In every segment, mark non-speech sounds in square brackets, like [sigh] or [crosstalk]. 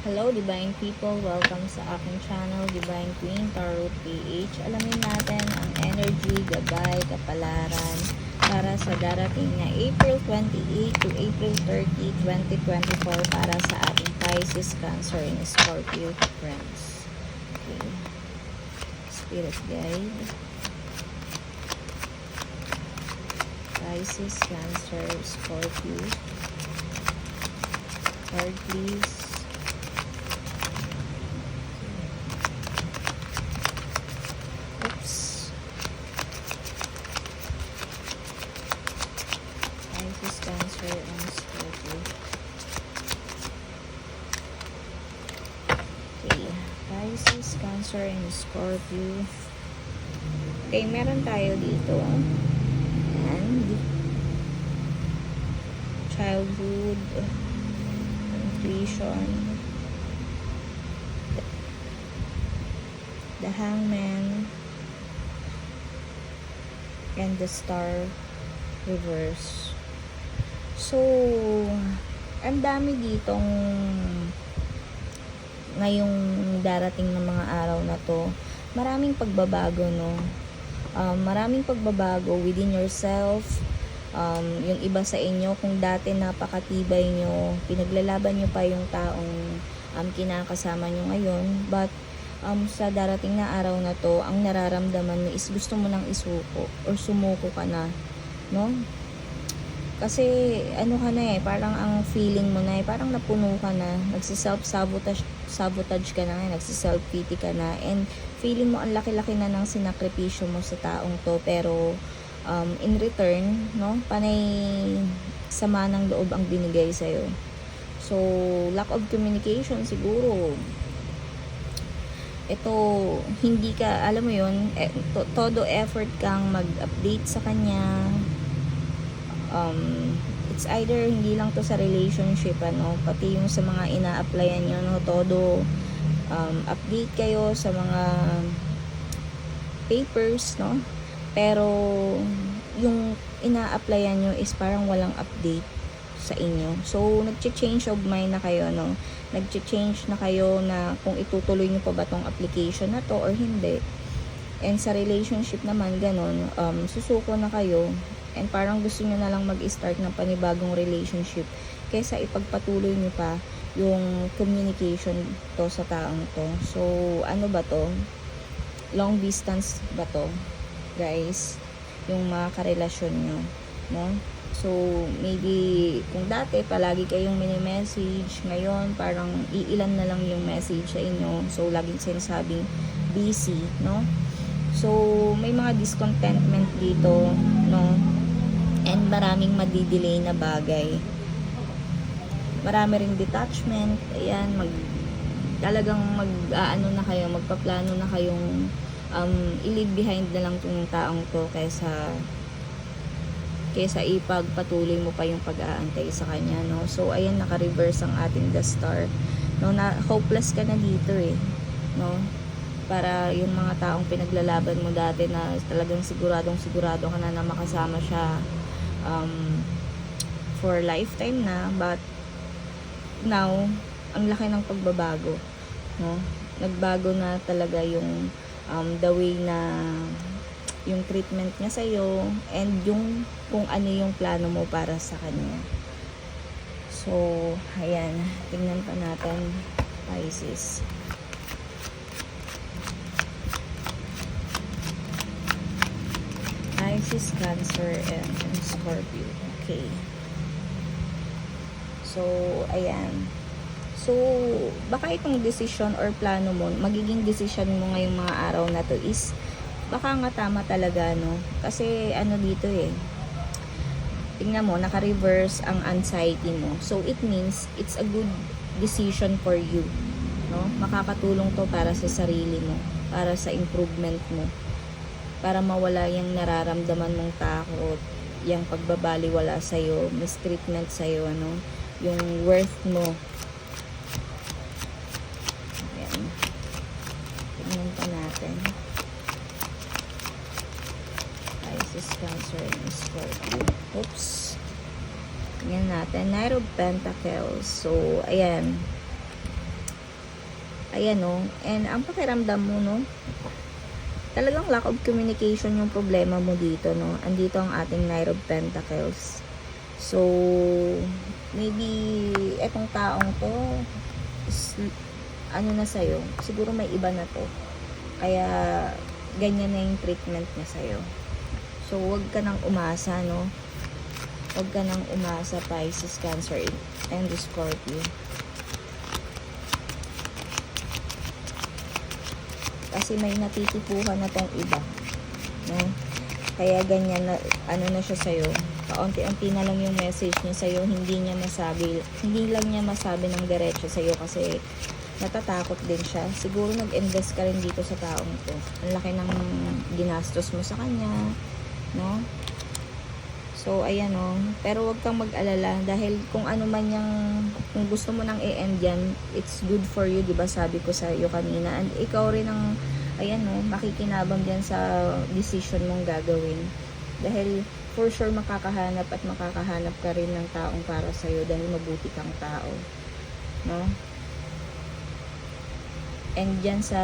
Hello, Divine People. Welcome sa aking channel, Divine Queen Tarot PH. Alamin natin ang energy, gabay, kapalaran para sa darating na April 28 to April 30, 2024 para sa ating Pisces, Cancer, and Scorpio friends. Okay. Spirit Guide. Pisces, Cancer, Scorpio. Card please. Oops. Pisces, Cancer, and Scorpio. Okay. Pisces, Cancer, and Scorpio. Okay, meron tayo dito. And childhood, completion, the hangman, and the star reverse. So, ang dami ditong ngayong darating ng mga araw na to. Maraming pagbabago, no? Um, maraming pagbabago within yourself. Um, yung iba sa inyo, kung dati napakatibay nyo, pinaglalaban nyo pa yung taong um, kinakasama nyo ngayon. But, um, sa darating na araw na to, ang nararamdaman mo is gusto mo nang isuko or sumuko ka na, no? Kasi ano ka na eh, parang ang feeling mo na eh, parang napuno ka na, nagsiself-sabotage sabotage ka na, nagsiself-pity ka na, and feeling mo ang laki-laki na ng sinakripisyo mo sa taong to, pero um, in return, no, panay sama ng loob ang binigay sa'yo. So, lack of communication siguro, ito, hindi ka, alam mo yun, eh, to, todo effort kang mag-update sa kanya, um, it's either hindi lang to sa relationship ano pati yung sa mga ina-applyan nyo no todo um, update kayo sa mga papers no? Pero yung ina-applyan nyo is parang walang update sa inyo. So nagche-change of mind na kayo no? Nagche-change na kayo na kung itutuloy nyo pa ba tong application na to or hindi. And sa relationship naman ganun um, susuko na kayo and parang gusto nyo na lang mag-start ng panibagong relationship kaysa ipagpatuloy nyo pa yung communication to sa taong to. So, ano ba to? Long distance ba to? Guys, yung mga karelasyon nyo. No? So, maybe kung dati palagi kayong mini-message, ngayon parang iilan na lang yung message sa inyo. So, laging sinasabing busy, no? So, may mga discontentment dito, no? And maraming madidelay na bagay. Marami ring detachment. Ayan, mag talagang mag aano na kayo, magpaplano na kayong um, i-leave behind na lang tong taong to kaysa kaysa ipagpatuloy mo pa yung pag-aantay sa kanya, no? So, ayan, naka-reverse ang ating The Star. No, na, hopeless ka na dito eh. No? para yung mga taong pinaglalaban mo dati na talagang siguradong sigurado ka na na makasama siya um, for lifetime na but now ang laki ng pagbabago no? Nagbago na talaga yung um, the way na yung treatment niya sa and yung kung ano yung plano mo para sa kanya. So ayan. Tingnan pa natin Pisces Pisces, Cancer, and, and Scorpio. Okay. So, ayan. So, baka itong decision or plano mo, magiging decision mo ngayong mga araw na to is, baka nga tama talaga, no? Kasi, ano dito eh, tingnan mo, naka-reverse ang anxiety mo. So, it means, it's a good decision for you. No? Makakatulong to para sa sarili mo, para sa improvement mo para mawala yung nararamdaman mong takot, yung pagbabaliwala sa'yo, mistreatment sa'yo, ano, yung worth mo. Ayan. Tingnan pa natin. Pisces, Cancer, and Scorpio. Oops. Tingnan natin. Knight of Pentacles. So, ayan. Ayan, no? And ang pakiramdam mo, no? Talagang lack of communication yung problema mo dito, no? Andito ang ating Knight of Pentacles. So, maybe etong taong to is, ano na sa'yo, siguro may iba na to. Kaya, ganyan na yung treatment niya sa'yo. So, wag ka nang umasa, no? Wag ka nang umasa, Pisces, Cancer, and Scorpio. Kasi may natitipuhan na tong iba. No? Kaya ganyan na, ano na siya sa'yo. Kaunti-unti na lang yung message niya sa'yo. Hindi niya masabi, hindi lang niya masabi ng diretso sa'yo kasi natatakot din siya. Siguro nag-invest ka rin dito sa taong to. Ang laki ng ginastos mo sa kanya. No? So, ayan o. Pero wag kang mag-alala dahil kung ano man yung, kung gusto mo nang i-end yan, it's good for you, di ba sabi ko sa iyo kanina. And ikaw rin ang, ayan o, makikinabang dyan sa decision mong gagawin. Dahil for sure makakahanap at makakahanap ka rin ng taong para sa'yo dahil mabuti kang tao. No? And dyan sa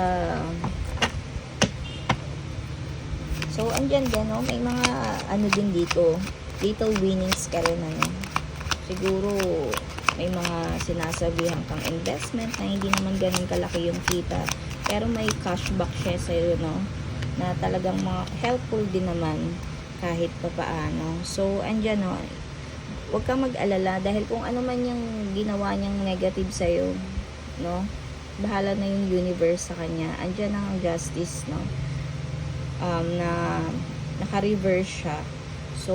So, andyan din, no? May mga, ano din dito, little winnings ka rin, ano? Siguro, may mga sinasabihan kang investment na hindi naman ganun kalaki yung kita. Pero may cashback siya sa'yo, no? Na talagang mga helpful din naman kahit pa paano. So, andyan, no? Huwag kang mag-alala dahil kung ano man yung ginawa niyang negative sa'yo, no? Bahala na yung universe sa kanya. Andyan ang justice, no? um, na naka-reverse siya. So,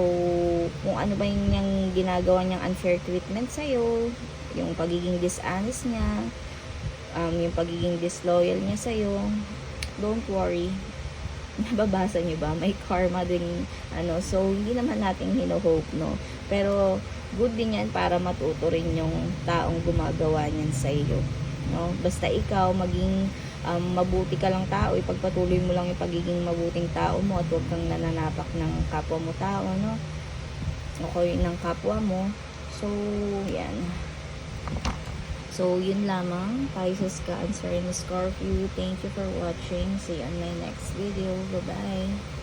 kung ano ba yung, yung ginagawa niyang unfair treatment sa'yo, yung pagiging dishonest niya, um, yung pagiging disloyal niya sa'yo, don't worry. [laughs] Nababasa niyo ba? May karma din, ano, so, hindi naman natin hino-hope, no? Pero, good din yan para matuto rin yung taong gumagawa niyan sa iyo. No? Basta ikaw, maging um, mabuti ka lang tao, ipagpatuloy mo lang yung pagiging mabuting tao mo at huwag kang nananapak ng kapwa mo tao, no? O kaya ng kapwa mo. So, yan. So, yun lamang. Pisces, Cancer, and Scorpio. Thank you for watching. See you on my next video. Bye-bye.